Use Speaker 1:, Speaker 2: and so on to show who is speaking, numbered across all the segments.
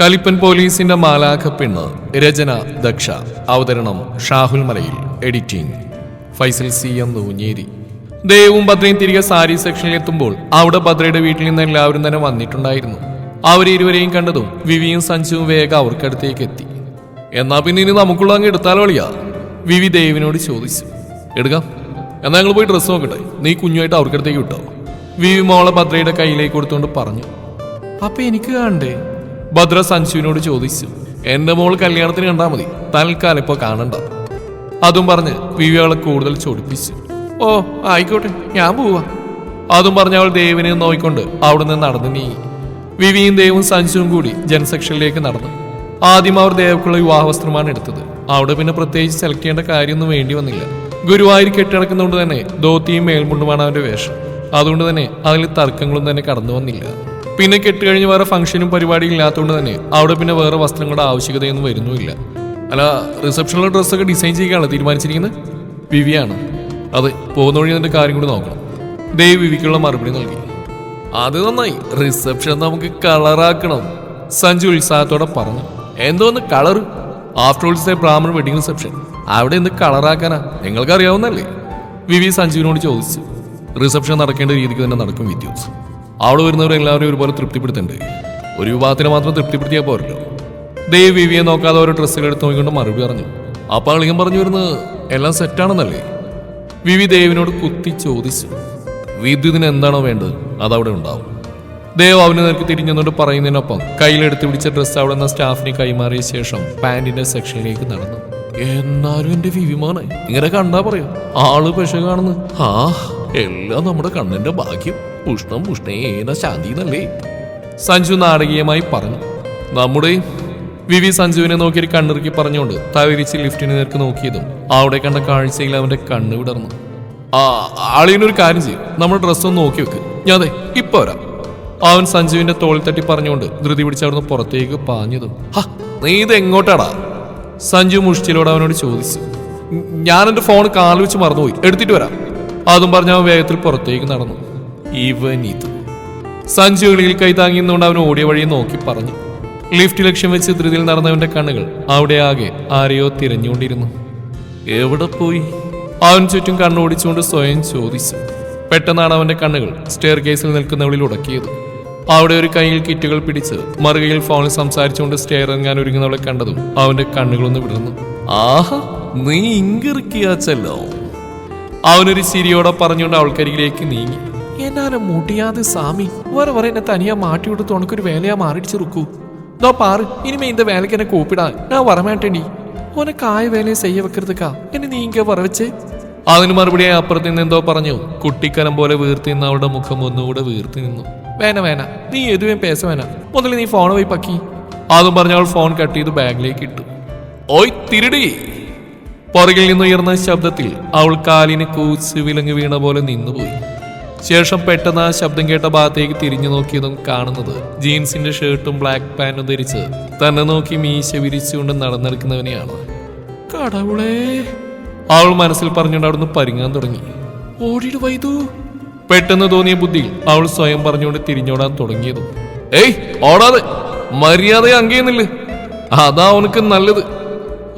Speaker 1: കലിപ്പൻ പോലീസിന്റെ മാലാഖ പെണ്ണ് രചന ദക്ഷ. അവതരണം Shahul Malayil. Editing Faisal C M Noonjeri. ദേവും ഭദ്രയും തിരികെ സാരി സെക്ഷനിൽ എത്തുമ്പോൾ അവിടെ ഭദ്രയുടെ വീട്ടിൽ നിന്ന് എല്ലാവരും തന്നെ വന്നിട്ടുണ്ടായിരുന്നു. അവരിരുവരെയും കണ്ടതും വിവിയും സഞ്ജുവും വേഗം അവർക്കടുത്തേക്ക് എത്തി. എന്നാ പിന്നെ ഇനി നമുക്കുള്ള അങ്ങ് എടുത്താലോ വളിയാ വിവി ദേവിനോട് ചോദിച്ചു. എടുക്കാം. എന്നാ ഞങ്ങൾ പോയി ഡ്രസ്സ് നോക്കട്ടെ. നീ കുഞ്ഞുമായിട്ട് അവർക്കടുത്തേക്ക് വിട്ടോ. വിവി മോളെ ഭദ്രയുടെ കയ്യിലേക്ക് കൊടുത്തുകൊണ്ട് പറഞ്ഞു. അപ്പൊ എനിക്ക് കാണണ്ടേ? ഭദ്ര സഞ്ജുവിനോട് ചോദിച്ചു എന്റെ മോൾ കല്യാണത്തിന് കണ്ടാ മതി. തൽക്കാലം ഇപ്പൊ കാണണ്ട. അതും പറഞ്ഞ് വിവികളെ കൂടുതൽ ചൊടിപ്പിച്ചു. ഓ ആയിക്കോട്ടെ ഞാൻ പോവാ. അതും പറഞ്ഞ് അവൾ ദേവിനെ നോയിക്കൊണ്ട് അവിടെ നിന്ന് നടന്നു നീങ്ങി. വിവിയും ദേവും സഞ്ജുവും കൂടി ജനസെക്ഷനിലേക്ക് നടന്നു. ആദ്യം അവർ ദേവക്കുള്ള വിവാഹവസ്ത്രമാണ് എടുത്തത്. അവിടെ പിന്നെ പ്രത്യേകിച്ച് സെലക്ട് ചെയ്യേണ്ട കാര്യമൊന്നും വേണ്ടി വന്നില്ല. ഗുരുവായൂർ കെട്ടിടക്കുന്നതുകൊണ്ട് തന്നെ ധോത്തിയും മേൽമുണ്ടുമാണ് അവന്റെ വേഷം. അതുകൊണ്ട് തന്നെ അതിൽ തർക്കങ്ങളും തന്നെ കടന്നു വന്നില്ല. പിന്നെ കെട്ടുകഴിഞ്ഞ് വേറെ ഫംഗ്ഷനും പരിപാടിയും ഇല്ലാത്തതുകൊണ്ട് തന്നെ അവിടെ പിന്നെ വേറെ വസ്ത്രങ്ങളുടെ ആവശ്യകതയൊന്നും വരുന്നുമില്ല. അല്ല റിസപ്ഷനിലെ ഡ്രസ്സൊക്കെ ഡിസൈൻ ചെയ്യുകയാണ് തീരുമാനിച്ചിരിക്കുന്നത്? വിവിയാണ്. അതെ പോകുന്ന വഴി അതിന്റെ കാര്യം കൂടി നോക്കണം. ദൈവ വിവിക്കുള്ള മറുപടി നൽകി. അത് നന്നായി. റിസപ്ഷൻ നമുക്ക് കളറാക്കണം. സഞ്ജു ഉത്സാഹത്തോടെ പറഞ്ഞു. എന്തോന്ന് colour after all's Brahmin wedding reception അവിടെ ഇന്ന് കളറാക്കാനാ? നിങ്ങൾക്ക് അറിയാവുന്നല്ലേ വിവി സഞ്ജുവിനോട് ചോദിച്ചു. റിസപ്ഷൻ നടക്കേണ്ട രീതിക്ക് തന്നെ നടക്കും വിദ്യൂസ്. അവിടെ വരുന്നവരെ എല്ലാവരെയും ഒരുപോലെ തൃപ്തിപ്പെടുത്തണ്ടേ ഒരു വിഭാഗത്തിനെ മാത്രം തൃപ്തിപ്പെടുത്തിയാൽ പോരല്ലോ. ദേവ് വിവിയെ നോക്കാതെ ഓരോ ഡ്രസ്സുകൾ എടുത്ത് നോക്കിക്കൊണ്ട് മറുപടി പറഞ്ഞു. അപ്പൊ അളിയൻ പറഞ്ഞു വരുന്നത് എല്ലാം സെറ്റാണെന്നല്ലേ വിവി ദേവിനോട് കുത്തി ചോദിച്ചു. വിദ്യുതിന് എന്താണോ വേണ്ടത് അതവിടെ ഉണ്ടാവും. ദേവ് അവന് നേർക്ക് തിരിഞ്ഞുകൊണ്ട് പറയുന്നതിനൊപ്പം കയ്യിലെടുത്ത് പിടിച്ച ഡ്രസ്സ് അവിടെ നിന്ന് സ്റ്റാഫിനെ കൈമാറിയ ശേഷം പാന്റിന്റെ സെക്ഷനിലേക്ക് നടന്നു. എന്നാലും എന്റെ വിവിമാനെ ഇങ്ങനെ കണ്ടാ പറയാം ആൾ പക്ഷെ കാണുന്നു ആ എല്ലാം നമ്മുടെ കണ്ണിന്റെ ഭാഗ്യം. ഉഷ്ണം ശാന്തി എന്നല്ലേ സഞ്ജു നാടകീയമായി പറഞ്ഞു. നമ്മുടെ വിവി സഞ്ജുവിനെ നോക്കി ഒരു കണ്ണിറുക്കി പറഞ്ഞുകൊണ്ട് തവരിച്ച് ലിഫ്റ്റിന് നേർക്ക് നോക്കിയതും അവിടെ കണ്ട കാഴ്ചയിൽ അവന്റെ കണ്ണ് വിടർന്നു. ആ ആളിനൊരു കാര്യം ചെയ്യും. നമ്മുടെ ഡ്രസ്സ് ഒന്ന് നോക്കി വെക്ക്. ഞാൻ അതെ ഇപ്പൊ വരാം. അവൻ സഞ്ജുവിന്റെ തോളിൽ തട്ടി പറഞ്ഞുകൊണ്ട് ധൃതി പിടിച്ച് അവിടുന്ന് പുറത്തേക്ക് പാഞ്ഞതും. "ഹ, നീ ഇത് എങ്ങോട്ടാടാ? സഞ്ജു മുഷ്ടിയിലോട് അവനോട് ചോദിച്ചു. ഞാൻ എന്റെ ഫോൺ കാൽ വെച്ച് മറന്നുപോയി. എടുത്തിട്ട് വരാം. അതും പറഞ്ഞ് അവൻ വേഗത്തിൽ പുറത്തേക്ക് നടന്നു. ഇവൻ ഇത് സഞ്ചികളിൽ എളിയിൽ കൈ അവൻ ഓടിയ വഴി നോക്കി പറഞ്ഞു. ലിഫ്റ്റ് ലക്ഷ്യം വെച്ച് ധൃതിയിൽ നടന്നവന്റെ കണ്ണുകൾ അവിടെ ആകെ ആരെയോ തിരഞ്ഞുകൊണ്ടിരുന്നു. എവിടെ പോയി? അവൻ ചുറ്റും കണ്ണോടിച്ചുകൊണ്ട് സ്വയം ചോദിച്ചു. പെട്ടെന്നാണ് അവന്റെ കണ്ണുകൾ സ്റ്റെയർ കേസിൽ നിൽക്കുന്നവളിൽ ഉടക്കിയത്. അവിടെ ഒരു കയ്യിൽ കിറ്റുകൾ പിടിച്ച് മറുകയിൽ ഫോണിൽ സംസാരിച്ചുകൊണ്ട് സ്റ്റെയർ ഇറങ്ങാൻ ഒരുങ്ങുന്നവളെ കണ്ടതും അവന്റെ കണ്ണുകളൊന്ന് വിടുന്നു ആഹാ നീ ഇങ്കിറുക്കിയാച്ചല്ലോ. അവനൊരു ചിരിയോടെ പറഞ്ഞുകൊണ്ട് അവൾക്കരികിലേക്ക് നീങ്ങി. എന്നാലും മുടിയാതെ സാമി വേറെ വരെ എന്നെ തനിയാ മാറ്റി വിടുത്ത് ഉണക്കൊരു വേലയാ മാറിടിച്ചു റുക്കൂ ദോ പാറ് ഇനിമേ இந்த வேலைக்கு என்ன கூப்பிடா நான் வரமாட்டேன்டி உனக்கு ஆய வேலையை செய்ய வைக்கிறதுக்கா എന്നെ നീ ഇങ്ങ വര വെച്ചേ അതിന് മറുപടിയായി അപ്പുറത്ത് നിന്ന് എന്തോ പറഞ്ഞു കുട്ടിക്കലം പോലെ വീർത്തി നിന്ന അവളുടെ മുഖം ഒന്നുകൂടെ വീർത്തി നിന്നു വേന വേന നീ എതുവേ പേസ വേന മുതൽ നീ ഫോൺ പോയി പക്കി അതും പറഞ്ഞ് അവൾ ഫോൺ കട്ട് ചെയ്ത് ബാഗിലേക്ക് ഇട്ടു ഓയ് തിരിടി പുറകിൽ നിന്നുയർന്ന ശബ്ദത്തിൽ അവൾ കാലിന് കൂച്ച് വിലങ്ങ് വീണ പോലെ നിന്നുപോയി ശേഷം പെട്ടെന്ന് ആ ശബ്ദം കേട്ട ഭാഗത്തേക്ക് തിരിഞ്ഞു നോക്കിയതും കാണുന്നത് ജീൻസിന്റെ ഷർട്ടും ബ്ലാക്ക് പാന്റും ധരിച്ച് തന്നെ നോക്കി മീശ വിരിച്ചുകൊണ്ട് നടന്നെടുക്കുന്നവനെയാണ്. കടവുളേ. അവൾ മനസ്സിൽ പറഞ്ഞുകൊണ്ട് അവിടുന്ന് പരിങ്ങാൻ തുടങ്ങി. ഓടിയിട്ട് വൈതു പെട്ടെന്ന് തോന്നിയ ബുദ്ധി അവൾ സ്വയം പറഞ്ഞുകൊണ്ട് തിരിഞ്ഞോടാൻ തുടങ്ങിയതും. ഏയ് ഓടാതെ. മര്യാദ അങ്കേന്നില്ല അതാ അവനക്ക് നല്ലത്.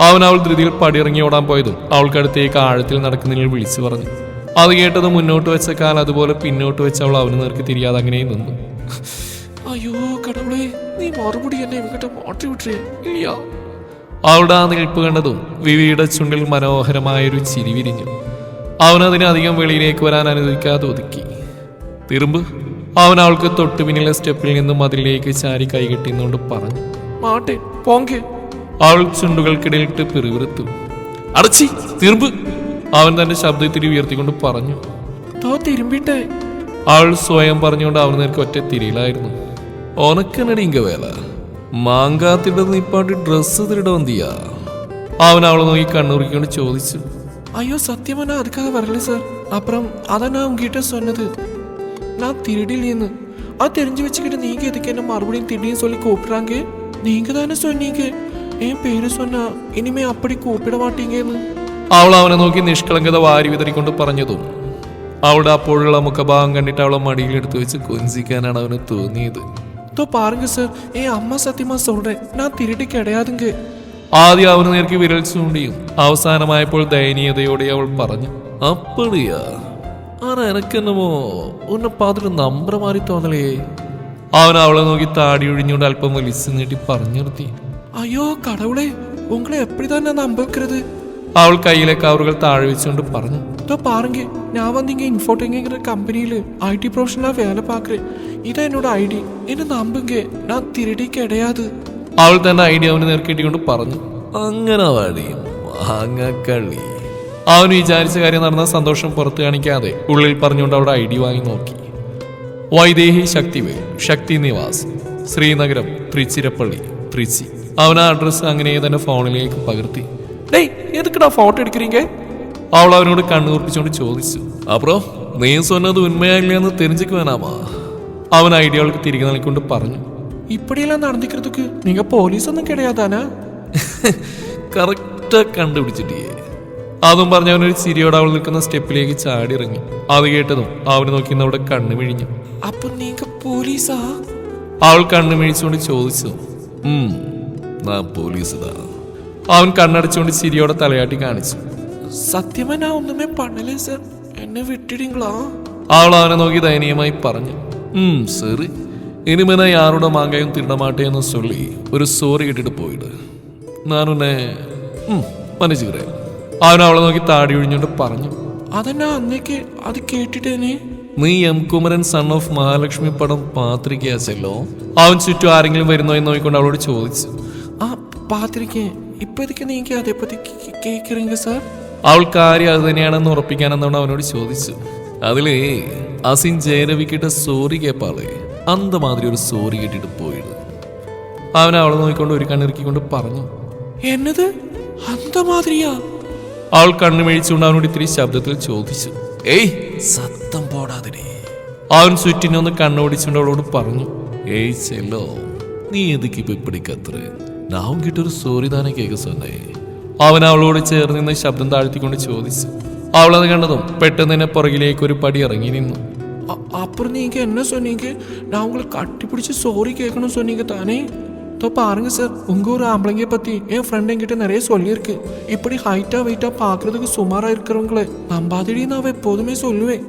Speaker 1: അവൻ അവൾ ധൃതിയിൽ പടിയിറങ്ങി ഓടാൻ പോയതും അവൾക്കടുത്തേക്ക് ആഴത്തിൽ നടക്കുന്നതിൽ വിളിച്ചു പറഞ്ഞു. അത് കേട്ടത് മുന്നോട്ട് വെച്ച കാൽ അതുപോലെ പിന്നോട്ട് വെച്ച് അവൾ അവന് നേർക്ക് തിരിയാതെ അങ്ങനെ നിന്നു. അയ്യോ കടവളെ നീ മറുപടി എന്നെ മാറ്റി വിട്ടേ. ഇല്ല. അവളുടെ ആ നിൽപ്പ് കണ്ടതും വിവിയുടെ ചുണ്ടിൽ മനോഹരമായൊരു ചിരി വിരിഞ്ഞു. അവനതിനെ അധികം വെളിയിലേക്ക് വരാൻ അനുവദിക്കാതെ ഒതുക്കി. തിരുമ്പ്. അവൻ അവൾക്ക് തൊട്ടു പിന്നിലെ സ്റ്റെപ്പിൽ നിന്നും അതിലേക്ക് ചാരി കൈകെട്ടിന്നുകൊണ്ട് പറഞ്ഞു. മാട്ടെ പോങ്കെ. അവൾ ചുണ്ടുകൾക്കിടയിലിട്ട് പിറുവിറുത്തു അടച്ചി തിരുമ്പ്. അവൻ തന്റെ ശബ്ദത്തിൽ ഉയർത്തിക്കൊണ്ട് പറഞ്ഞു തോ അവൾ സ്വയം പറഞ്ഞുകൊണ്ട് അവൻ നേർക്ക് ഒറ്റ തിരിയിലായിരുന്നു. ഉനക്കനടി ഇങ്ക വേല മാങ്കാത്തിട നിപ്പാട്ടി ഡ്രസ്സ് തിരിടവന്തിയ അവൻ അവളെ നോക്കി കണ്ണുറിക്കൊണ്ട് ചോദിച്ചു അയ്യോ സത്യമാണ് അതുക്കാതെ വരല്ലേ സാർ? അപ്പുറം അതാ ഞാൻ സ്വന്നത്. ഞാൻ തിരിടില്ലേന്ന്. ആ തിരിഞ്ഞു വെച്ചിട്ട് നീങ്ക എതുക്ക് എന്നെ മറുപടിയും തിരിയും ചൊല്ലി കൂപ്പിടാങ്കേ? നീങ്ക തന്നെ സ്വന്നീങ്ക? ഏൻ പേര് സ്വന്ന ഇനിമേ അപ്പടി കൂപ്പിട മാട്ടീങ്കേന്ന്. അവൾ അവനെ നോക്കി നിഷ്കളങ്കത വാരി വിതറിക്കൊണ്ട് പറഞ്ഞതും. അവളുടെ അപ്പോഴുള്ള മുഖഭാവം കണ്ടിട്ട് അവളെ മടിയിലെടുത്ത് വെച്ച് കൊഞ്ചിക്കാനാണ് അവന് തോന്നിയത്.
Speaker 2: തോ അമ്മ
Speaker 1: ആദ്യം അവന് നേർക്ക് വിരൽ ചൂണ്ടിയും അവസാനമായപ്പോൾ ദയനീയതയോടെ അവൾ പറഞ്ഞു അപ്പടിയാ ആരാ എനക്കെന്നമോ നമ്പ്ര മാറി തോന്നലേ. അവൻ അവളെ നോക്കി താടി ഒഴിഞ്ഞുകൊണ്ട് അല്പം വലിച്ചു നീട്ടി പറഞ്ഞു നിർത്തി
Speaker 2: അയ്യോ കടവുളെ ഉങ്ങളെ എപ്പോഴും തന്നെ നമ്പക്കരുത്
Speaker 1: അവൾ കയ്യിലെ കവറുകൾ താഴെ വെച്ചുകൊണ്ട് പറഞ്ഞു
Speaker 2: ഇതോ പാറുങ്ക ഞാൻ വന്നിങ്ങ ഇൻഫോടെങ്കിങ്ങിற കമ്പനിയിൽ ഐ ടി പ്രൊഫഷണലാ വേല പാക്കുറേ ഇതാ എന്നോട് ഐ ഡി എന്നെ നമ്പുങ്ക ഞാൻ തിരടി
Speaker 1: അവൾ തന്നെ ഐ ഡി അവന് നേർക്കിട്ടിക്കൊണ്ട് പറഞ്ഞു അങ്ങനെ വാടി മാങ്ങക്കളി. അവൻ വിചാരിച്ച കാര്യം നടന്ന സന്തോഷം പുറത്തു കാണിക്കാതെ ഉള്ളിൽ പറഞ്ഞുകൊണ്ട് അവിടെ ഐ ഡി വാങ്ങി നോക്കി. വൈദേഹി ശക്തിവേ ശക്തി നിവാസ് ശ്രീനഗരം തൃച്ചിരപ്പള്ളി തൃച്ചി. അവൻ ആ അഡ്രസ്സ് അങ്ങനെ തന്നെ ഫോണിലേക്ക് പകർത്തി.
Speaker 2: ഡേയ് എതുക്കടാ ഫോട്ടോ എടുക്കുറീങ്ക
Speaker 1: അവൾ അവനോട് കണ്ണുകൂർപ്പിച്ചോണ്ട് ചോദിച്ചു. അപ്പുറം നീ സ്വന്നത് ഉന്മയായില്ല എന്ന് അവൻ ഐഡിയകൾക്ക് തിരികെ നൽകിക്കൊണ്ട് പറഞ്ഞു.
Speaker 2: ഇപ്പടിയെല്ലാം നടന്നിക്കുന്നതൊക്കെ നിങ്ങ പോലീസൊന്നും കിടയാതാനാ?
Speaker 1: കറക്റ്റ് കണ്ടുപിടിച്ചിട്ടേ അതും പറഞ്ഞ അവനൊരു ചിരിയോട് അവൾ നിൽക്കുന്ന സ്റ്റെപ്പിലേക്ക് ചാടി ഇറങ്ങി അത് കേട്ടതും അവന് നോക്കി അവിടെ കണ്ണു മിഴിഞ്ഞു.
Speaker 2: അപ്പൊ നീങ്ക പോലീസാ?
Speaker 1: അവൾ കണ്ണു മിഴിച്ചുകൊണ്ട് ചോദിച്ചു. ഉം നാ പോലീസ് ഇതാണ് അവൻ കണ്ണടച്ചുകൊണ്ട് ചിരിയോടെ തലയാട്ടി കാണിച്ചു.
Speaker 2: സത്യമനാ ഒന്നുമേ പണലേ സർ എന്നെ വിട്ടിടിങ്ങളാ.
Speaker 1: അവൾ അവനെ നോക്കി ദയനീയമായി പറഞ്ഞു ഉം സെറി ഇനിമേ ഞാൻ മാങ്കയും മാങ്കായും തിരണമാട്ടെ എന്ന് ചൊല്ലി ഒരു സോറി ഇട്ടിട്ട് പോയിട്. ഞാൻ ഉന്നെ മനസ്സിലായി അവൻ അവളെ നോക്കി താടി ഒഴിഞ്ഞുകൊണ്ട് പറഞ്ഞു
Speaker 2: അതെന്നാ അന്നേക്ക് അത് കേട്ടിട്ടേനെ
Speaker 1: നീ? M. Kumaran son of Mahalakshmi പടം പാത്രികയാച്ചല്ലോ അവൻ ചുറ്റും ആരെങ്കിലും വരുന്നോ എന്ന് നോക്കിക്കൊണ്ട് അവളോട് ചോദിച്ചു
Speaker 2: ആ പാത്രികയെ ഇപ്പോഴേക്ക് നീക്കി അതേപ്പറ്റി കേക്കറിങ്ക സാർ?
Speaker 1: അവൾ കാര്യം അത് തന്നെയാണെന്ന് ഉറപ്പിക്കാനെന്നാണ് അവനോട് ചോദിച്ചു അതിൽ അസിൻ ജയരവിക്കിട്ട സോറി കേപ്പാളെ. അന്ത മാതിരി ഒരു സോറി കേട്ടിട്ട് പോയിട് അവൻ അവളെ നോക്കിക്കൊണ്ട് ഒരു കണ്ണിറക്കിക്കൊണ്ട് പറഞ്ഞു.
Speaker 2: എന്നത് അന്തമാതിരിയാ
Speaker 1: അവൾ കണ്ണുമേഴിച്ചുകൊണ്ട് അവനോട് ഇത്തിരി ശബ്ദത്തിൽ ചോദിച്ചു. ഏയ് സത്തം പോടാതിരി. അവൻ ചുറ്റിനൊന്ന് കണ്ണോടിച്ചുകൊണ്ട് അവളോട് പറഞ്ഞു. ഏയ് ചെല്ലോ. നീ എതുക്കിപ്പോ ഇപ്പിടിക്കത്ര. നാവും കിട്ടൊരു സോറി താനെ കേക്ക് സൊന്നേ അവൻ അവളോട് ചേർന്ന് നിന്ന് ശബ്ദം താഴ്ത്തിക്കൊണ്ട് ചോദിച്ചു അവളത് കണ്ടതും പെട്ടെന്ന് തന്നെ പുറകിലേക്ക് ഒരു പടി ഇറങ്ങി നിന്നു
Speaker 2: அ- அப்புறம் நீங்கள் என்ன சொன்னீங்க நான் உங்களை கட்டி பிடிச்சி சோரி கேட்கணும்னு சொன்னீங்க தானே இதோ பாருங்க சார் உங்கள் ஒரு ஆம்பளைங்க பற்றி என் ஃப்ரெண்ட் என்கிட்ட நிறைய சொல்லியிருக்கு இப்படி ஹைட்டாக வெயிட்டாக பார்க்குறதுக்கு சுமாராக இருக்கிறவங்கள நம்பாதடி நான் எப்போதுமே சொல்லுவேன்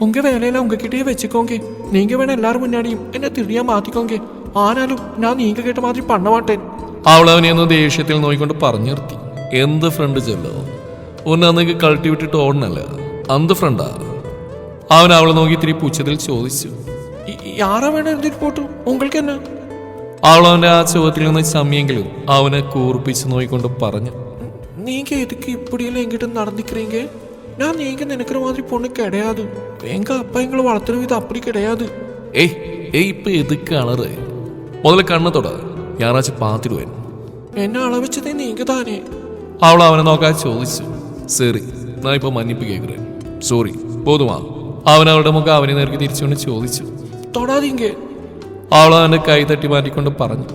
Speaker 2: உங்கள் வேலையில் உங்ககிட்டயே வச்சுக்கோங்க நீங்கள் வேணா எல்லாரும் முன்னாடியும் என்னை திருடியாக மாற்றிக்கோங்க ஆனாலும் நான் நீங்கள் கேட்ட மாதிரி பண்ண மாட்டேன்
Speaker 1: അവൾ അവനെ ഒന്ന് ദേഷ്യത്തിൽ നോക്കിക്കൊണ്ട് പറഞ്ഞു നിർത്തി എന്ത് ഫ്രണ്ട് ചെല്ലോ ഒന്ന് അന്നേക്ക് കൾട്ടി വിട്ടിട്ട് ഓടണല്ല അന്ത് ഫ്രണ്ടാ അവൻ അവളെ നോക്കി ഇത്തിരി പുച്ഛത്തിൽ ചോദിച്ചു
Speaker 2: இ- யாரா வேணா இருந்துட்டு போட்டும் உங்களுக்கு என்ன
Speaker 1: അവൾ അവന്റെ ആ ചോദ്യത്തിൽ നിന്ന് ചമ്മിയെങ്കിലും അവനെ കൂർപ്പിച്ച് നോക്കിക്കൊണ്ട് പറഞ്ഞു
Speaker 2: நீங்க எதுக்கு இப்படியெல்லாம் என்கிட்ட நடந்துக்கிறீங்க நான் நீங்க நினைக்கிற மாதிரி பொண்ணு கிடையாது எங்க அப்பா எங்களை வளர்த்துற விதம் அப்படி கிடையாது
Speaker 1: ഏയ് ഏയ് ഇപ്പൊ എതുക്കാണറ് മുതൽ കണ്ണു തൊട ഞായറാഴ്ച പാത്തിരുവൻ
Speaker 2: എന്നെ അളവിച്ചത് നീ നീങ്ങുതാനേ
Speaker 1: അവൾ അവനെ നോക്കാൻ ചോദിച്ചു. സെറി ഞാൻ ഇപ്പൊ മന്നിപ്പ് കേൾക്കുന്നത് സോറി പോതുമാ. അവൻ അവളുടെ മുഖം അവനെ നേർക്ക് തിരിച്ചുകൊണ്ട് ചോദിച്ചു.
Speaker 2: തൊടാതിങ്കേ
Speaker 1: അവൾ അവന്റെ കൈ തട്ടി മാറ്റിക്കൊണ്ട് പറഞ്ഞു.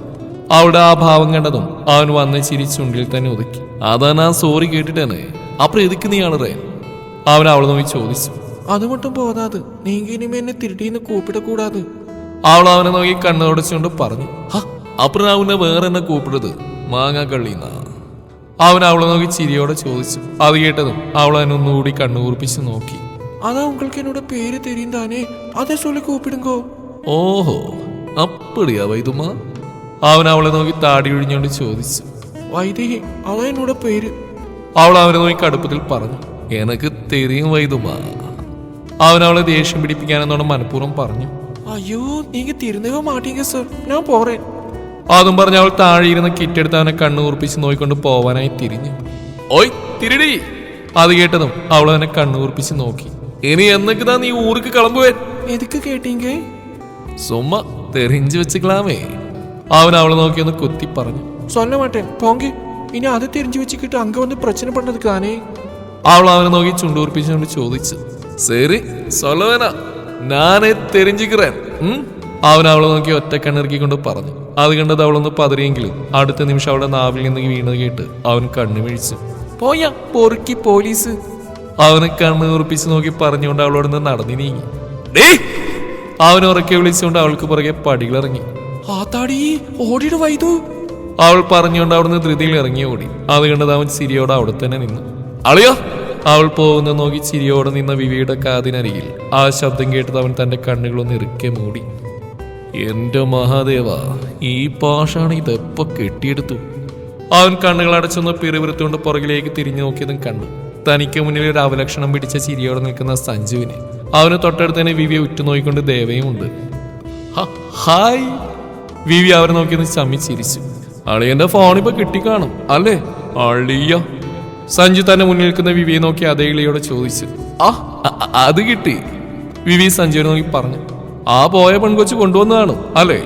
Speaker 1: അവളുടെ ആ ഭാവം കണ്ടതും അവൻ വന്ന് ചിരിച്ചുണ്ടിൽ തന്നെ ഒതുക്കി. അതാണ് ആ സോറി കേട്ടിട്ടാണ് അപ്പുറം എതുക്ക് നീയാണ് റേ അവൻ അവൾ നോക്കി ചോദിച്ചു.
Speaker 2: അത് മട്ടും പോതാത് നീ എന്നെ തിരുട്ടിന്ന് കൂപ്പിടക്കൂടാത്
Speaker 1: അവൾ അവനെ നോക്കി കണ്ണുടച്ചുകൊണ്ട് പറഞ്ഞു. ഹാ അപ്പുറം അവനെ വേറെ എന്നെ കൂപ്പിട്ടത് മാങ്ങാക്കള്ളിന്ന അവൻ അവളെ നോക്കി ചിരിയോടെ ചോദിച്ചു. അത് കേട്ടതും അവൾ എന്നൊന്നുകൂടി കണ്ണുകൂർപ്പിച്ച് നോക്കി.
Speaker 2: അതാ ഉങ്ങൾക്ക് എന്നോട് പേര് തെരീം താനേ. അതേ സോളി കൂപ്പിടുങ്കോ?
Speaker 1: ഓഹോ അപ്പടിയാ വൈദുമ. അവൻ അവളെ നോക്കി താടി ഒഴിഞ്ഞോണ്ട് ചോദിച്ചു.
Speaker 2: വൈദേഹി അതാ എന്നോട് പേര്.
Speaker 1: അവൾ അവനെ നോക്കി കടുപ്പത്തിൽ പറഞ്ഞു. എനക്ക് തെറിയും വൈദുമ. അവൻ അവളെ ദേഷ്യം പിടിപ്പിക്കാനെന്നോണം മനഃപൂർവം പറഞ്ഞു.
Speaker 2: അയ്യോ നീ തിരുന്നവ മാട്ടീങ്ക സർ ഞാൻ പോറേ.
Speaker 1: അതും പറഞ്ഞ് അവൾ താഴെ ഇരുന്ന് കിറ്റെടുത്ത് അവനെ കണ്ണുകൂർപ്പിച്ച് നോക്കിക്കൊണ്ട് പോവാനായി തിരിഞ്ഞു. ഓയ് തിരിടി. അത് കേട്ടതും അവൾ അവനെ കണ്ണുകൂർപ്പിച്ച് നോക്കി. ഇനി എന്നൊക്കെ താ നീ ഊർക്ക് കളമ്പുവേ?
Speaker 2: എതുക്ക് കേട്ടീങ്കേ?
Speaker 1: സുമ തെറിഞ്ചു വെച്ചുക്കളാമേ. അവൻ അവളെ നോക്കി ഒന്ന് കുത്തി പറഞ്ഞു.
Speaker 2: സ്വല്ല പോങ്കി. ഇനി അത് തിരിഞ്ഞു വെച്ചിട്ട് അങ്ക വന്ന് പ്രശ്നം പണ്ടത് താനേ
Speaker 1: അവൾ അവനെ നോക്കി ചുണ്ടൂർപ്പിച്ചുകൊണ്ട് ചോദിച്ചു. ശരി സൊലവന ഞാനേ തെരിഞ്ചിക്കറേ അവൻ അവളെ നോക്കി ഒറ്റക്കണ്ണിറക്കിക്കൊണ്ട് പറഞ്ഞു. അത് കണ്ടത് അവളൊന്ന് പതറിയെങ്കിലും. അടുത്ത നിമിഷം അവളുടെ നാവിൽ നിന്ന് വീണ് കേട്ട് അവൻ കണ്ണുവീഴ്ച്ചു
Speaker 2: പോയാ പൊറുക്കി പോലീസ്.
Speaker 1: അവനെ കണ്ണ് ഉറപ്പിച്ചു നോക്കി പറഞ്ഞുകൊണ്ട് അവളോട് നിന്ന് നടന്നു നീങ്ങി. അവൻ ഉറക്കെ വിളിച്ചുകൊണ്ട് അവൾക്ക് പുറകെ പടികളിറങ്ങി
Speaker 2: വൈദു.
Speaker 1: അവൾ പറഞ്ഞുകൊണ്ട് അവിടുന്ന് ധൃതിയിൽ ഇറങ്ങി ഓടി. അത് കണ്ടത് അവൻ ചിരിയോടെ അവിടെ തന്നെ നിന്നു. അളിയോ! അവൾ പോകുന്ന നോക്കി ചിരിയോടെ നിന്ന വിവിയുടെ കാതിനരികിൽ ആ ശബ്ദം കേട്ടത് അവൻ തന്റെ കണ്ണുകളൊന്ന് ഇറുക്കെ മൂടി. എന്റെ മഹാദേവ ഈ പാഷാണ് ഇതെപ്പോ കെട്ടിയെടുത്തു? അവൻ കണ്ണുകൾ അടച്ചൊന്ന് പിറുപിറുത്തുകൊണ്ട് പുറകിലേക്ക് തിരിഞ്ഞു നോക്കിയതും കണ്ടു. തനിക്ക് മുന്നിൽ ഒരു അവലക്ഷണം പിടിച്ച ചിരിയോടെ നിൽക്കുന്ന സഞ്ജുവിനെ. അവന് തൊട്ടടുത്ത് തന്നെ വിവിയെ ഉറ്റുനോക്കിക്കൊണ്ട് ദേവയും ഉണ്ട്. ഹായ്! വിവി അവരെ നോക്കിയെന്ന് ചമ്മി ചിരിച്ചു. അളിയന്റെ ഫോൺ ഇപ്പൊ കിട്ടിക്കാണും അല്ലേ? അളിയ. സഞ്ജു തന്നെ മുന്നിൽ നിൽക്കുന്ന വിവിയെ നോക്കി അതേ ഇളിയോടെ ചോദിച്ചു. ആ അത് കിട്ടി. വിവി സഞ്ജുവിനെ നോക്കി പറഞ്ഞു. ആ പോയ പെൺകൊച്ചു കൊണ്ടുവന്നതാണ്. അല്ലേ?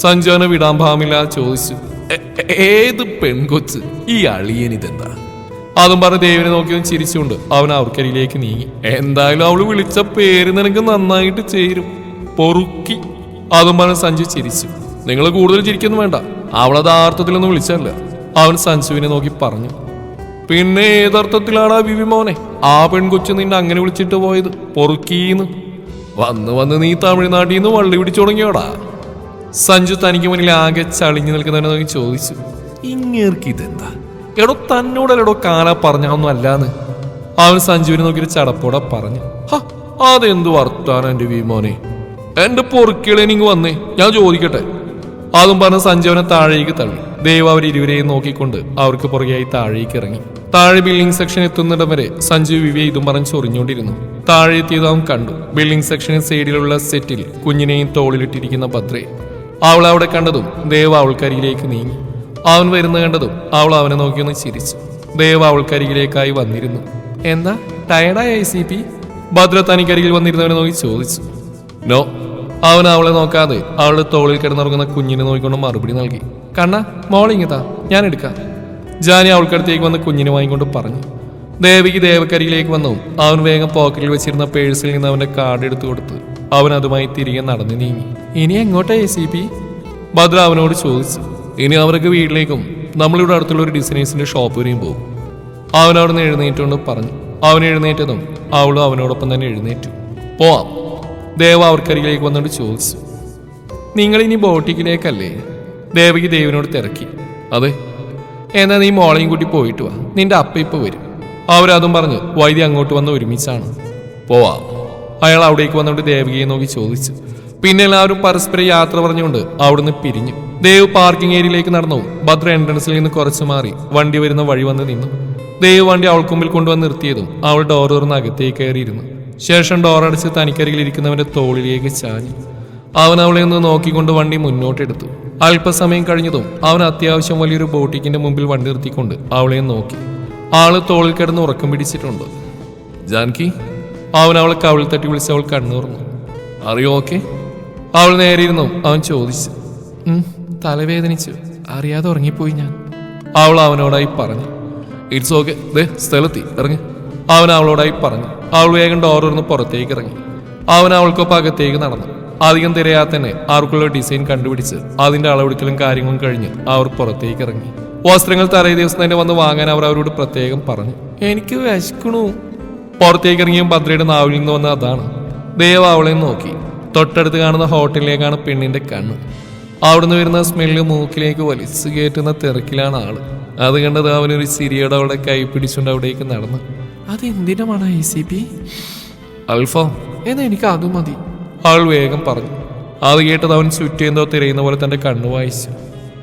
Speaker 1: സഞ്ജന വിടാൻ പാമില്ല ചോദിച്ചു. "എ- എ- ഏത് പെൺകൊച്ച്? ഈ അളിയൻ ഇതെന്താ? അതും പറഞ്ഞ് ദേവിനെ നോക്കിയും ചിരിച്ചുകൊണ്ട് അവൻ അവർക്കരിയിലേക്ക് നീങ്ങി. എന്തായാലും അവൾ വിളിച്ച പേര് നിനക്ക് നന്നായിട്ട് ചേരും. പൊറുക്കി. അതും പറഞ്ഞ് സഞ്ജു ചിരിച്ചു. നിങ്ങൾ കൂടുതൽ ചിരിക്കൊന്നും വേണ്ട. അവളത് ആ അർത്ഥത്തിലൊന്നും വിളിച്ചല്ല അവൻ സഞ്ജുവിനെ നോക്കി പറഞ്ഞു. പിന്നെ ഏതർത്ഥത്തിലാണ് ആ വിവിമോനെ ആ പെൺകൊച്ചു നിന്നെ അങ്ങനെ വിളിച്ചിട്ട് പോയത്? പൊറുക്കീന്ന്. വന്ന് വന്ന് നീ തമിഴ്നാട്ടിൽ നിന്ന് വള്ളി പിടിച്ചു തുടങ്ങിയോടാ? സഞ്ജു തനിക്ക് മുന്നിൽ ആകെ ചളിഞ്ഞു നിൽക്കുന്നവനെ നോക്കി ചോദിച്ചു. ഇങ്ങേർക്ക് ഇതെന്താ എടോ തന്നോടല്ലടോ കാല പറഞ്ഞൊന്നും അല്ലാന്ന് അവൻ സഞ്ജുവിനെ നോക്കിയൊരു ചടപ്പോടെ പറഞ്ഞു. "ഹ, അതെന്ത് വർത്താനം എന്റെ വിമോനെ? എന്റെ പൊറുക്കിളേനിങ് വന്നേ ഞാൻ ചോദിക്കട്ടെ. അതും പറഞ്ഞ് സഞ്ജുവിനെ താഴേക്ക് തള്ളി. ദൈവം അവർ ഇരുവരെയും നോക്കിക്കൊണ്ട് അവർക്ക് പുറകെയായി താഴേക്ക് ഇറങ്ങി. താഴെ ബിൽഡിംഗ് സെക്ഷൻ എത്തുന്നിടം വരെ സഞ്ജു വിവിയെ ഇതും പറഞ്ഞ് ചൊറിഞ്ഞുകൊണ്ടിരുന്നു. താഴെ എത്തിയത് അവൻ കണ്ടു. ബിൽഡിംഗ് സെക്ഷന് സൈഡിലുള്ള സെറ്റിൽ കുഞ്ഞിനെയും തോളിലിട്ടിരിക്കുന്ന ഭദ്രയെ അവൾ അവിടെ കണ്ടതും ദേവ അവൾക്കരികിലേക്ക് നീങ്ങി. അവൻ വരുന്ന കണ്ടതും അവൾ അവനെ നോക്കിയൊന്ന് ചിരിച്ചു. ദേവ അവൾക്കരികിലേക്കായി വന്നിരുന്നു. എന്താ? ടയർഡായ ഐ സി പി ഭദ്ര തനിക്കരികിൽ വന്നിരുന്നവനെ നോക്കി ചോദിച്ചു. നോ അവൻ അവളെ നോക്കാതെ അവളുടെ തോളിൽ കിടന്നുറങ്ങുന്ന കുഞ്ഞിനെ നോക്കിക്കൊണ്ട് മറുപടി നൽകി. കണ്ണ മോളിങ്ങതാ ഞാൻ എടുക്കാം. ജാനി അവൾക്കടുത്തേക്ക് വന്ന് കുഞ്ഞിനെ വാങ്ങിക്കൊണ്ട് പറഞ്ഞു. ദേവിക്ക് ദേവക്കരിയിലേക്ക് വന്നു. അവൻ വേഗം പോക്കറ്റിൽ വെച്ചിരുന്ന പേഴ്സിൽ നിന്ന് അവന്റെ കാർഡ് എടുത്തു കൊടുത്തു. അവൻ അതുമായി തിരികെ നടന്നു നീങ്ങി. ഇനി എങ്ങോട്ടാ എ സി പി ഭദ്ര അവനോട് ചോദിച്ചു. ഇനി അവർക്ക് വീട്ടിലേക്കും. നമ്മളിവിടെ അടുത്തുള്ള ഒരു ഡിസൈനേഴ്സിന്റെ ഷോപ്പ് വരെയും പോകും. അവൻ അവിടുന്ന് എഴുന്നേറ്റുകൊണ്ട് പറഞ്ഞു. അവൻ എഴുന്നേറ്റതും അവളും അവനോടൊപ്പം തന്നെ എഴുന്നേറ്റു. പോവാം. ദേവ അവർക്കരികിലേക്ക് വന്നുകൊണ്ട് ചോദിച്ചു. നിങ്ങൾ ഇനി ബോട്ടിക്കിലേക്കല്ലേ? ദേവകി ദേവിനോട് തിരക്കി. അതെ. എന്നാ നീ മോളെയും കൂട്ടി പോയിട്ട് വാ. നിന്റെ അപ്പ ഇപ്പൊ വരും. അവരതും പറഞ്ഞു വൈദ്യ അങ്ങോട്ട് വന്ന് ഒരുമിച്ചാണ്. പോവാ. അയാൾ അവിടേക്ക് വന്നുകൊണ്ട് ദേവികയെ നോക്കി ചോദിച്ചു. പിന്നെ എല്ലാവരും പരസ്പരം യാത്ര പറഞ്ഞുകൊണ്ട് അവിടുന്ന് പിരിഞ്ഞു. ദേവ് പാർക്കിംഗ് ഏരിയയിലേക്ക് നടന്നു. ഭദ്ര എൻട്രൻസിൽ നിന്ന് കുറച്ച് മാറി വണ്ടി വരുന്ന വഴി വന്ന് നിന്നു. ദേവ് വണ്ടി അവൾക്ക് മുമ്പിൽ കൊണ്ടുവന്ന് നിർത്തിയതും അവൾ ഡോർ തുറന്ന് അകത്തേക്ക് കയറിയിരുന്നു. ശേഷം ഡോർ അടച്ച് തനിക്കരികിൽ ഇരിക്കുന്നവന്റെ തോളിലേക്ക് ചാഞ്ഞു. അവൻ അവളെ ഒന്ന് നോക്കിക്കൊണ്ട് വണ്ടി മുന്നോട്ടെടുത്തു. അല്പസമയം കഴിഞ്ഞതും അവൻ അത്യാവശ്യം വലിയൊരു ബോട്ടിക്കിന്റെ മുമ്പിൽ വണ്ടി നിർത്തിക്കൊണ്ട് അവളെ നോക്കി. ആൾ തോളിൽ കിടന്ന് ഉറക്കം പിടിച്ചിട്ടുണ്ട്. ജാൻകി അവൻ അവളെ കവിൾ തട്ടി വിളിച്ച് അവൾ കണ്ണുറന്നു. അറിയോ ഓക്കെ? അവൾ നേരെ ഇരുന്നു. അവൻ ചോദിച്ചു. "ഉം, തലവേദനിച്ചു. അറിയാതെ ഉറങ്ങിപ്പോയി ഞാൻ. അവൾ അവനോടായി പറഞ്ഞു. ഇറ്റ്സ് ഓക്കെ ദേ സ്ഥലത്തി ഇറങ്ങി. അവൻ അവളോടായി പറഞ്ഞു. അവൾ വേഗം ഡോറിന്ന് പുറത്തേക്ക് ഇറങ്ങി. അവൻ അവൾക്കൊപ്പം അകത്തേക്ക് നടന്നു. അധികം തിരയാതെ തന്നെ ആർക്കുള്ള ഡിസൈൻ കണ്ടുപിടിച്ച് അതിന്റെ അളവെടുക്കലും കാര്യങ്ങളും കഴിഞ്ഞ് അവർ പുറത്തേക്ക് ഇറങ്ങി. വസ്ത്രങ്ങൾ തലേ ദിവസം തന്നെ വന്ന് വാങ്ങാൻ അവർ അവരോട് പ്രത്യേകം പറഞ്ഞു. എനിക്ക് വിശക്കണു. പുറത്തേക്ക് ഇറങ്ങിയ ഭദ്രയുടെ നാവിൽ നിന്ന് വന്ന അതാണ്. ദേവ അവളെ നോക്കി. തൊട്ടടുത്ത് കാണുന്ന ഹോട്ടലിലേക്കാണ് പെണ്ണിന്റെ കണ്ണ്. അവിടുന്ന് വരുന്ന സ്മെല്ല് മൂക്കിലേക്ക് വലിച്ചു കയറ്റുന്ന തിരക്കിലാണ് ആൾ. അത് കണ്ടത് അവനൊരു സിരിയുടെ അവളുടെ കൈ പിടിച്ചുകൊണ്ട് അവിടേക്ക് നടന്നു.
Speaker 2: അതെന്തിനാണ് ഐ സി പി
Speaker 1: അൽഫാം.
Speaker 2: എന്നാ എനിക്ക് അത് മതി.
Speaker 1: അവൾ വേഗം പറഞ്ഞു. അത് കേട്ടത് അവൻ ചുറ്റിയെന്തോ തിരയുന്ന പോലെ തന്റെ കണ്ണു വായിച്ചു.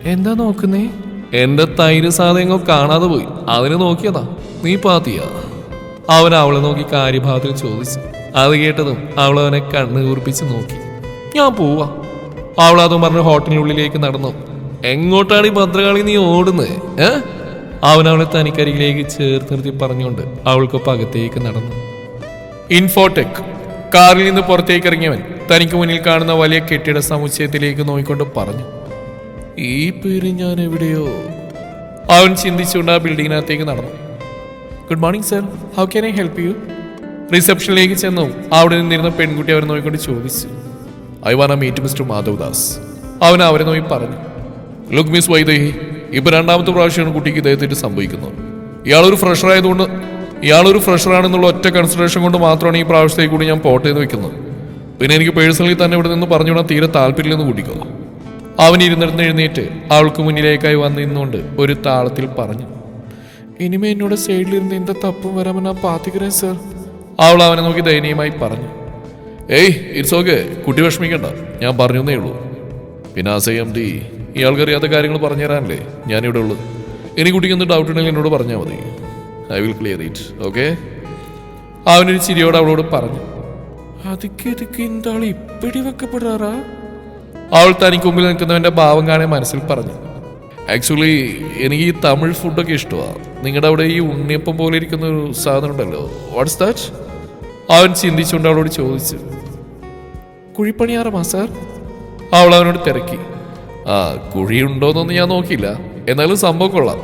Speaker 2: എന്താ നോക്കുന്നേ?
Speaker 1: എന്റെ തൈര് സാധനങ്ങൾ കാണാതെ പോയി. അതിന് നോക്കിയതാ. നീ പാത്തിയാ. അവൻ അവളെ നോക്കി കാര്യഭാഗത്തിൽ ചോദിച്ചു. അത് കേട്ടതും അവൾ അവനെ കണ്ണ് കൂർപ്പിച്ച് നോക്കി. ഞാൻ പോവാ. അവൾ അതും പറഞ്ഞ് ഹോട്ടലിനുള്ളിലേക്ക് നടന്നു. എങ്ങോട്ടാണ് ഈ ഭദ്രകാളി നീ ഓടുന്നത് ഏ? അവൻ അവളെ തനിക്കരികിലേക്ക് ചേർത്ത് നിർത്തി പറഞ്ഞുകൊണ്ട് അവൾക്കൊപ്പം അകത്തേക്ക് നടന്നു. ഇൻഫോടെക്. കാറിൽ നിന്ന് പുറത്തേക്ക് ഇറങ്ങിയവൻ തനിക്ക് മുന്നിൽ കാണുന്ന വലിയ കെട്ടിട സമുച്ചയത്തിലേക്ക് നോക്കിക്കൊണ്ട് പറഞ്ഞു. ഈ പേര് ഞാൻ എവിടെയോ. അവൻ ചിന്തിച്ചുകൊണ്ട് ആ ബിൽഡിങ്ങിനകത്തേക്ക് നടന്നു. Good morning sir how can I help you റിസപ്ഷനിലേക്ക് ചെന്നു. അവിടെ നിന്നിരുന്ന പെൺകുട്ടി അവരെ നോക്കിക്കൊണ്ട് ചോദിച്ചു. I wanna meet mister Madhav Das അവൻ അവരെ നോക്കി പറഞ്ഞു. ലുക്ക് മിസ് വൈദേഹി ഇപ്പൊ രണ്ടാമത്തെ പ്രാവശ്യമാണ് കുട്ടിക്ക് ഇദ്ദേഹത്തിന് സംഭവിക്കുന്നത്. ഇയാളൊരു ഫ്രഷർ ആയതുകൊണ്ട് ഇയാളൊരു ഫ്രഷർ ആണെന്നുള്ള ഒറ്റ കൺസിഡറേഷൻ കൊണ്ട് മാത്രമാണ് ഈ പ്രാവശ്യത്തേക്ക് കൂടി ഞാൻ പോട്ടേന്ന് വെക്കുന്നത്. പിന്നെ എനിക്ക് പേഴ്സണലി തന്നെ ഇവിടെ നിന്ന് പറഞ്ഞുവിടാൻ തീരെ താല്പര്യമില്ലെന്ന് കൂട്ടിക്കോ. അവൻ ഇരുന്നിരുന്ന് എഴുന്നേറ്റ് അവൾക്ക് മുന്നിലേക്കായി വന്ന് നിന്നുകൊണ്ട് ഒരു താളത്തിൽ പറഞ്ഞു
Speaker 2: ഇനിമേ എന്നോട് സൈഡിലിരുന്ന് എന്താ തപ്പും വരാമെന്ന് പാത്തിക്കരേ സർ?
Speaker 1: അവൾ അവനെ നോക്കി ദയനീയമായി പറഞ്ഞു ഏയ് ഇറ്റ്സ് ഓക്കെ കുട്ടി വിഷമിക്കണ്ട. ഞാൻ പറഞ്ഞേ ഉള്ളൂ. പിന്നെ അസൈ എം ഡി ഇയാൾക്കറിയാത്ത കാര്യങ്ങൾ പറഞ്ഞു തരാനല്ലേ ഞാനിവിടെ ഉള്ളൂ ഇനി കുട്ടിക്ക് എന്ത് ഡൗട്ട് ഉണ്ടെങ്കിൽ എന്നോട് പറഞ്ഞാൽ മതി. I will clear it okay അവനൊരു ചിരിയോട് അവളോട് പറഞ്ഞു
Speaker 2: അതൊക്കെ ഇതൊക്കെ എന്താൾ ഇപ്പടി വെക്കപ്പെടാറാ?
Speaker 1: അവൾ തനിക്ക് മുമ്പിൽ നിൽക്കുന്നവന്റെ ഭാവം കാണാൻ മനസ്സിൽ പറഞ്ഞു. ആക്ച്വലി എനിക്ക് ഈ തമിഴ് ഫുഡൊക്കെ ഇഷ്ടമാണ് നിങ്ങളുടെ അവിടെ ഈ ഉണ്ണിയപ്പം പോലെ ഇരിക്കുന്ന ഒരു സാധനം ഉണ്ടല്ലോ. വാട്ട്സ് ദാറ്റ് അവൻ ചിന്തിച്ചുകൊണ്ട് അവളോട് ചോദിച്ചു.
Speaker 2: കുഴിപ്പണിയാറമാ സാർ
Speaker 1: അവൾ അവനോട് തിരക്കി. ആ കുഴിയുണ്ടോന്നൊന്നും ഞാൻ നോക്കിയില്ല. എന്നാലും സംഭവം കൊള്ളാം.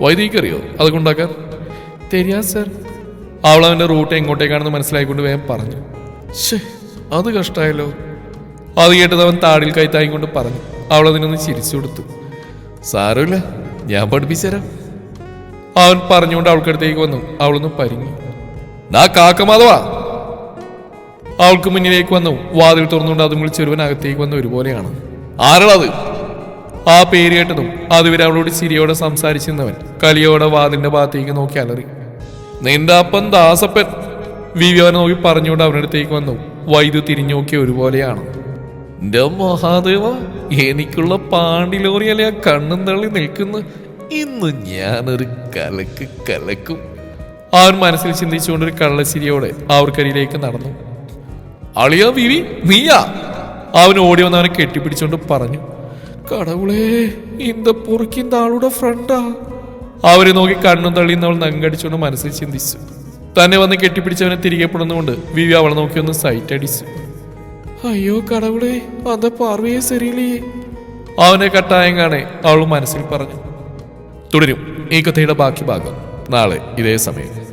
Speaker 1: വൈദ്യുതിക്കറിയോ അതൊക്കെ ഉണ്ടാക്കാൻ?
Speaker 2: സർ സാർ
Speaker 1: അവൾ അവന്റെ റൂട്ട് എങ്ങോട്ടേക്കാണെന്ന് മനസ്സിലായിക്കൊണ്ട് വേഗം പറഞ്ഞു.
Speaker 2: ഷേ
Speaker 1: അത് കഷ്ടായല്ലോ. അത് കേട്ടത് അവൻ താടിൽ കൈത്തായിക്കൊണ്ട് പറഞ്ഞു. അവൾ അതിനൊന്ന് ചിരിച്ചു കൊടുത്തു. സാരമില്ല ഞാൻ പഠിപ്പിച്ചുതരാം. അവൻ പറഞ്ഞുകൊണ്ട് അവൾക്കടുത്തേക്ക് വന്നു. അവളൊന്ന് പരിങ്ങി. നാ കാക്കമാധവാ. അവൾക്ക് മുന്നിലേക്ക് വന്നു. വാതിൽ തുറന്നുകൊണ്ട് അതും വിളിച്ച് ഒരുവൻ അകത്തേക്ക് വന്ന. ഒരുപോലെയാണ്. ആരാളത് ആ പേര് കേട്ടതും അതുവരെ അവളോട് ചിരിയോടെ സംസാരിച്ചിരുന്നവൻ കലിയോടെ വാതിലിന്റെ ഭാഗത്തേക്ക് നോക്കി അലറി. നിന്റെ അപ്പൻ ദാസപ്പൻ. വിവി അവനെ നോക്കി പറഞ്ഞുകൊണ്ട് അവനടുത്തേക്ക് വന്നു. വൈദ്യു തിരിഞ്ഞു നോക്കിയ ഒരുപോലെയാണ്. എന്റെ മഹാദേവ എനിക്കുള്ള പാണ്ടിലോറിയല്ലേ ആ കണ്ണും തള്ളി നിൽക്കുന്നു. ഇന്ന് ഞാനൊരു കലക്ക് കലക്കും. അവൻ മനസ്സിൽ ചിന്തിച്ചുകൊണ്ട് ഒരു കള്ളശ്ശിരിയോടെ അവർക്കരിയിലേക്ക് നടന്നു. അളിയോ വിവി നീയാ? അവൻ ഓടി വന്ന് അവനെ കെട്ടിപ്പിടിച്ചുകൊണ്ട് പറഞ്ഞു.
Speaker 2: കടവുളേ ഇന്ത പൊറുക്കിന്റെ ആളുടെ ഫ്രണ്ടാ.
Speaker 1: അവരെ നോക്കി കണ്ണും തള്ളിന്ന് അവൾ നങ്കടിച്ചുകൊണ്ട് മനസ്സിൽ ചിന്തിച്ചു. തന്നെ വന്ന് കെട്ടിപ്പിടിച്ചവനെ തിരികെ പെടുന്നുകൊണ്ട് വിവി അവളെ നോക്കി ഒന്ന് സൈറ്റ് അടിച്ചു.
Speaker 2: അയ്യോ കടവിളെ അത് പാർവയെ ശരിയില്ലേ
Speaker 1: അവനെ കട്ടായം കാണെ അവൾ മനസ്സിൽ പറഞ്ഞു. തുടരും ഈ കഥയുടെ ബാക്കി ഭാഗം നാളെ ഇതേ സമയം.